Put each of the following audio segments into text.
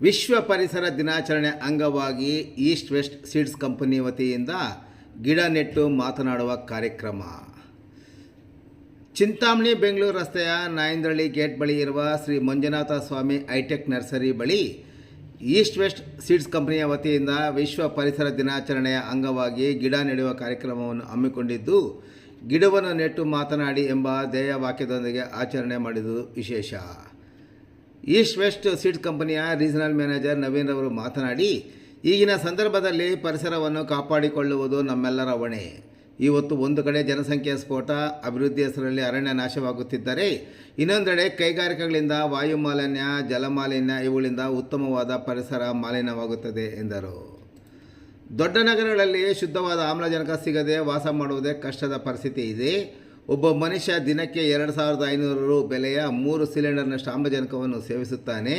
ವಿಶ್ವ ಪರಿಸರ ದಿನಾಚರಣೆ ಅಂಗವಾಗಿ ಈಸ್ಟ್ ವೆಸ್ಟ್ ಸೀಡ್ಸ್ ಕಂಪನಿ ವತಿಯಿಂದ ಗಿಡ ನೆಟ್ಟು ಮಾತನಾಡುವ ಕಾರ್ಯಕ್ರಮ. ಚಿಂತಾಮಣಿ ಬೆಂಗಳೂರು ರಸ್ತೆಯ ನಾಯಂದ್ರಳ್ಳಿ ಗೇಟ್ ಬಳಿ ಇರುವ ಶ್ರೀ ಮಂಜುನಾಥ ಸ್ವಾಮಿ ಹೈಟೆಕ್ ನರ್ಸರಿ ಬಳಿ ಈಸ್ಟ್ ವೆಸ್ಟ್ ಸೀಡ್ಸ್ ಕಂಪನಿಯ ವತಿಯಿಂದ ವಿಶ್ವ ಪರಿಸರ ದಿನಾಚರಣೆಯ ಅಂಗವಾಗಿ ಗಿಡ ನೆಡುವ ಕಾರ್ಯಕ್ರಮವನ್ನು ಹಮ್ಮಿಕೊಂಡಿದ್ದು, ಗಿಡವನ್ನು ನೆಟ್ಟು ಮಾತನಾಡಿ ಎಂಬ ಧ್ಯೇಯ ವಾಕ್ಯದೊಂದಿಗೆ ಆಚರಣೆ ಮಾಡಿದುದು ವಿಶೇಷ. ಈಸ್ಟ್ ವೆಸ್ಟ್ ಸೀಡ್ ಕಂಪನಿಯ ರೀಜನಲ್ ಮ್ಯಾನೇಜರ್ ನವೀನ್ ಅವರು ಮಾತನಾಡಿ, ಈಗಿನ ಸಂದರ್ಭದಲ್ಲಿ ಪರಿಸರವನ್ನು ಕಾಪಾಡಿಕೊಳ್ಳುವುದು ನಮ್ಮೆಲ್ಲರ ಹೊಣೆ. ಇವತ್ತು ಒಂದು ಕಡೆ ಜನಸಂಖ್ಯೆಯ ಸ್ಫೋಟ, ಅಭಿವೃದ್ಧಿ ಹೆಸರಲ್ಲಿ ಅರಣ್ಯ ನಾಶವಾಗುತ್ತಿದ್ದರೆ, ಇನ್ನೊಂದೆಡೆ ಕೈಗಾರಿಕೆಗಳಿಂದ ವಾಯುಮಾಲಿನ್ಯ, ಜಲಮಾಲಿನ್ಯ ಇವುಗಳಿಂದ ಉತ್ತಮವಾದ ಪರಿಸರ ಮಾಲಿನ್ಯವಾಗುತ್ತದೆ ಎಂದರು. ದೊಡ್ಡ ನಗರಗಳಲ್ಲಿ ಶುದ್ಧವಾದ ಆಮ್ಲಜನಕ ಸಿಗದೆ ವಾಸ ಮಾಡುವುದೇ ಕಷ್ಟದ ಪರಿಸ್ಥಿತಿ ಇದೆ. ಒಬ್ಬ ಮನುಷ್ಯ ದಿನಕ್ಕೆ ಎರಡು ಸಾವಿರದ ಐನೂರು ಬೆಲೆಯ ಮೂರು ಸಿಲಿಂಡರ್ನಷ್ಟು ಆಮ್ಲಜನಕವನ್ನು ಸೇವಿಸುತ್ತಾನೆ.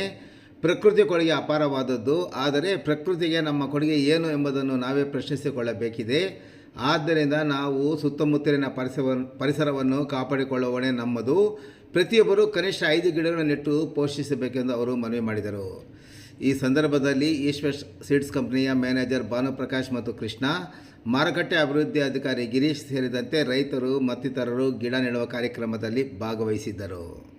ಪ್ರಕೃತಿ ಕೊಡುಗೆ ಅಪಾರವಾದದ್ದು. ಆದರೆ ಪ್ರಕೃತಿಗೆ ನಮ್ಮ ಕೊಡುಗೆ ಏನು ಎಂಬುದನ್ನು ನಾವೇ ಪ್ರಶ್ನಿಸಿಕೊಳ್ಳಬೇಕಿದೆ. ಆದ್ದರಿಂದ ನಾವು ಸುತ್ತಮುತ್ತಲಿನ ಪರಿಸರ ಪರಿಸರವನ್ನು ಕಾಪಾಡಿಕೊಳ್ಳುವ ನಮ್ಮದು. ಪ್ರತಿಯೊಬ್ಬರೂ ಕನಿಷ್ಠ ಐದು ಗಿಡಗಳನ್ನು ನೆಟ್ಟು ಪೋಷಿಸಬೇಕೆಂದು ಅವರು ಮನವಿ ಮಾಡಿದರು. ಈ ಸಂದರ್ಭದಲ್ಲಿ ಈಶ್ವರ್ ಸೀಡ್ಸ್ ಕಂಪನಿಯ ಮ್ಯಾನೇಜರ್ ಭಾನುಪ್ರಕಾಶ್ ಮತ್ತು ಕೃಷ್ಣ, ಮಾರುಕಟ್ಟೆ ಅಭಿವೃದ್ಧಿ ಅಧಿಕಾರಿ ಗಿರೀಶ್ ಸೇರಿದಂತೆ ರೈತರು ಮತ್ತಿತರರು ಗಿಡ ನೆಡುವ ಕಾರ್ಯಕ್ರಮದಲ್ಲಿ ಭಾಗವಹಿಸಿದ್ದರು.